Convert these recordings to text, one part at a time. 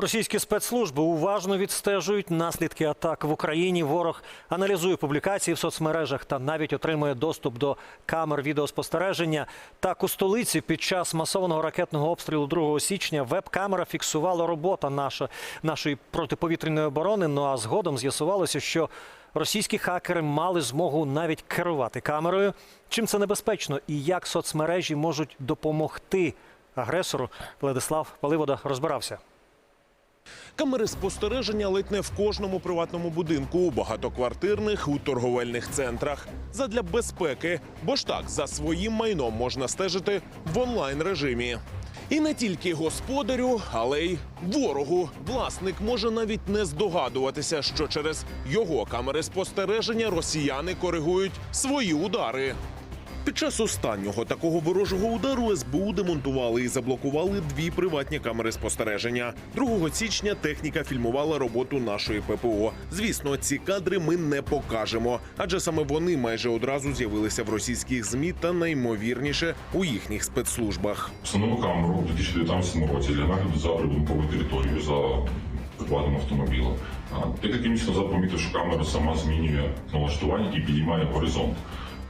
Російські спецслужби уважно відстежують наслідки атак в Україні. Ворог аналізує публікації в соцмережах та навіть отримує доступ до камер відеоспостереження. Так у столиці під час масованого ракетного обстрілу 2 січня веб-камера фіксувала робота наша, нашої протиповітряної оборони. Ну а згодом з'ясувалося, що російські хакери мали змогу навіть керувати камерою. Чим це небезпечно і як соцмережі можуть допомогти агресору? Владислав Паливода розбирався. Камери спостереження ледь не в кожному приватному будинку, у багатоквартирних, у торговельних центрах. Задля безпеки, бо ж так за своїм майном можна стежити в онлайн режимі. І не тільки господарю, але й ворогу. Власник може навіть не здогадуватися, що через його камери спостереження росіяни коригують свої удари. Під час останнього такого ворожого удару СБУ демонтували і заблокували дві приватні камери спостереження. 2 січня техніка фільмувала роботу нашої ППО. Звісно, ці кадри ми не покажемо, адже саме вони майже одразу з'явилися в російських змі та наймовірніше у їхніх спецслужбах. Встановили камеру у 2019 році для нагляду за прибудинковою територією за приватним автомобілем. А, Декілька місяців назад помітив, що камера сама змінює налаштування і підіймає горизонт.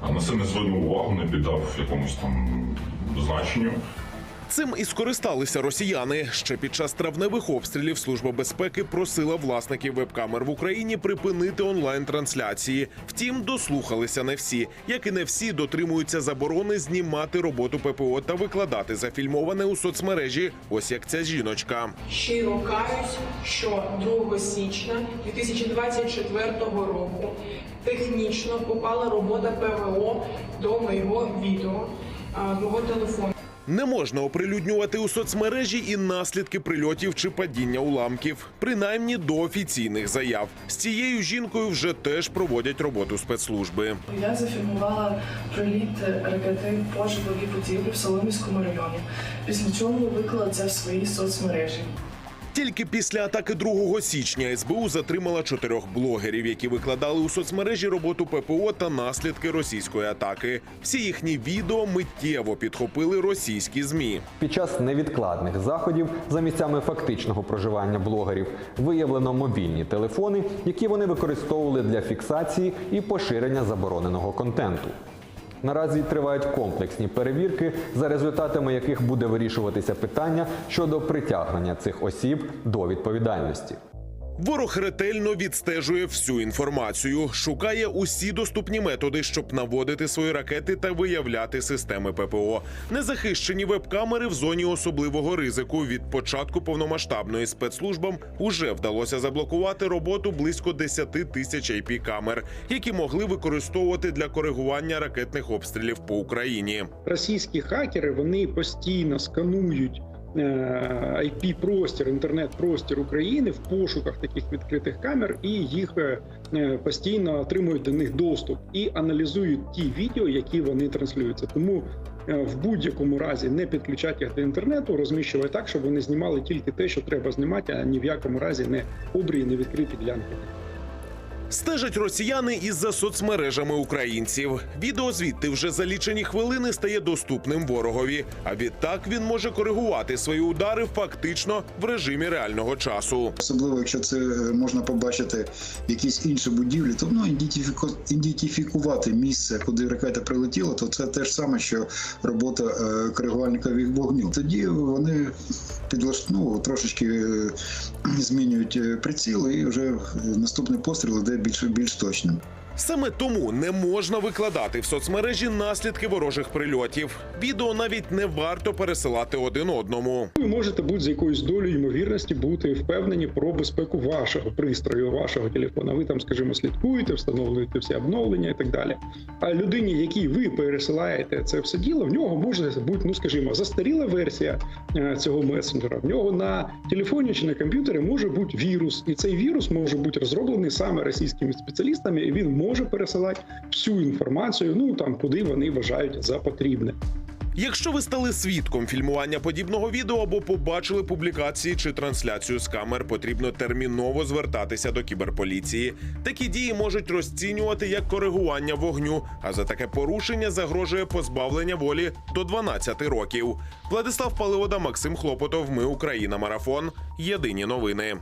А На це не звернув увагу, не піддав якомусь там значенню. Цим і скористалися росіяни. Ще під час травневих обстрілів Служба безпеки просила власників веб-камер в Україні припинити онлайн-трансляції. Втім, дослухалися не всі, як і не всі дотримуються заборони знімати роботу ППО та викладати зафільмоване у соцмережі. Ось як ця жіночка. Щиро каюсь, що 2 січня 2024 року технічно попала робота ПВО до моєго відео, мого телефону. Не можна оприлюднювати у соцмережі і наслідки прильотів чи падіння уламків, принаймні до офіційних заяв. З цією жінкою вже теж проводять роботу спецслужби. Я зафільмувала приліт ракети по житловій будівлі в Соломівському районі, після чого виклала це в свої соцмережі. Тільки після атаки 2 січня СБУ затримала чотирьох блогерів, які викладали у соцмережі роботу ППО та наслідки російської атаки. Всі їхні відео миттєво підхопили російські змі. Під час невідкладних заходів за місцями фактичного проживання блогерів виявлено мобільні телефони, які вони використовували для фіксації і поширення забороненого контенту. Наразі тривають комплексні перевірки, за результатами яких буде вирішуватися питання щодо притягнення цих осіб до відповідальності. Ворог ретельно відстежує всю інформацію, шукає усі доступні методи, щоб наводити свої ракети та виявляти системи ППО. Незахищені веб-камери в зоні особливого ризику. Від початку повномасштабної спецслужбам уже вдалося заблокувати роботу близько 10 тисяч ip камер які могли використовувати для коригування ракетних обстрілів по Україні. російські хакери вони постійно сканують ip простір інтернет-простір України в пошуках таких відкритих камер, і їх е, е, постійно отримують до них доступ і аналізують ті відео, які вони транслюються. Тому е, в будь-якому разі не підключати їх до інтернету, розміщувати так, щоб вони знімали тільки те, що треба знімати, а ні в якому разі не обрії, не відкриті ділянки. Стежать росіяни із-за соцмережами українців. Відео звідти вже за лічені хвилини стає доступним ворогові. А відтак він може коригувати свої удари фактично в режимі реального часу. Особливо, якщо це е, можна побачити якісь інші будівлі, то ну ідентифікувати місце, куди ракета прилетіла, то це те ж саме, що робота е, коригувальника від вогню. Тоді вони підлаш... ну, трошечки е, змінюють приціл, і вже наступний постріл іде більш більш точним. Саме тому не можна викладати в соцмережі наслідки ворожих прильотів. Відео навіть не варто пересилати один одному. Ви можете бути з якоюсь долею ймовірності бути впевнені про безпеку вашого пристрою, вашого телефона. Ви там, скажімо, слідкуєте, встановлюєте всі обновлення і так далі. А людині, якій ви пересилаєте це все діло, в нього може бути, ну скажімо, застаріла версія е, цього месенджера. В нього на телефоні чи на комп'ютері може бути вірус, і цей вірус може бути розроблений саме російськими спеціалістами, і він може пересилати всю інформацію, ну там куди вони вважають за потрібне. Якщо ви стали свідком фільмування подібного відео або побачили публікації чи трансляцію з камер, потрібно терміново звертатися до кіберполіції. Такі дії можуть розцінювати як коригування вогню, а за таке порушення загрожує позбавлення волі до 12 років. Владислав Паливода, Максим Хлопотов. Ми Україна. Марафон. Єдині новини.